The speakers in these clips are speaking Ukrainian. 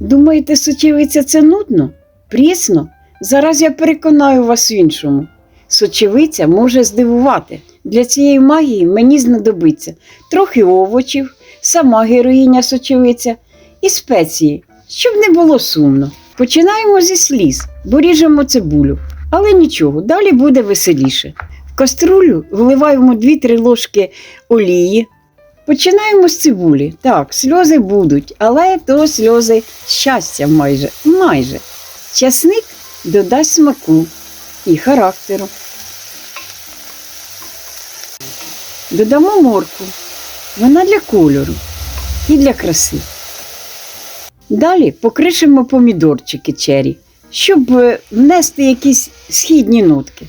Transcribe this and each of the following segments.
Думаєте, сочевиця це нудно? Прісно? Зараз я переконаю вас в іншому. Сочевиця може здивувати. Для цієї магії мені знадобиться трохи овочів, сама героїня сочевиця і спеції, щоб не було сумно. Починаємо зі сліз, бо ріжемо цибулю. Але нічого, далі буде веселіше. В каструлю вливаємо 2-3 ложки олії. Починаємо з цибулі. Так, сльози будуть, але то сльози щастя майже. майже. Часник додасть смаку і характеру. Додамо моркву. Вона для кольору і для краси. Далі покришимо помідорчики чері, щоб е, внести якісь східні нотки.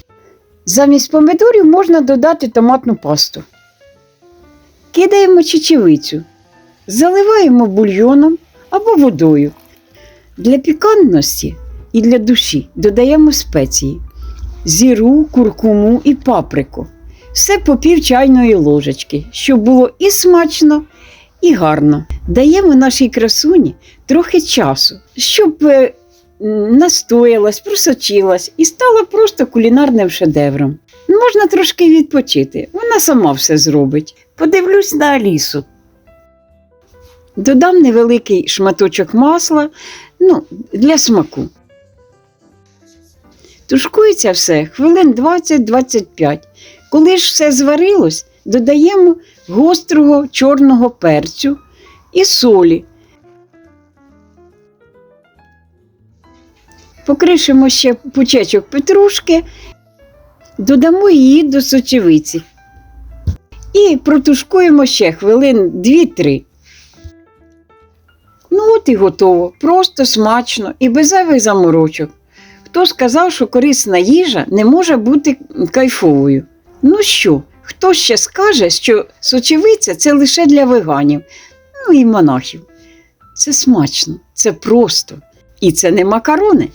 Замість помідорів можна додати томатну пасту. Кидаємо чечевицю, заливаємо бульйоном або водою. Для пікантності і для душі додаємо спеції: зіру, куркуму і паприку. Все по пів чайної ложечки, щоб було і смачно, і гарно. Даємо нашій красуні трохи часу, щоб е, настоялась, просочилась і стала просто кулінарним шедевром. Можна трошки відпочити, вона сама все зробить. Подивлюсь на Алісу. Додам невеликий шматочок масла ну, для смаку. Тушкується все хвилин 20-25. Коли ж все зварилось, додаємо гострого чорного перцю і солі. Покришимо ще пучечок петрушки, додамо її до сочевиці. І протушкуємо ще хвилин 2-3. Ну, от і готово. Просто смачно і без заморочок. Хто сказав, що корисна їжа не може бути кайфовою? Ну що, хто ще скаже, що сочевиця це лише для веганів, ну і монахів. Це смачно, це просто. І це не макарони.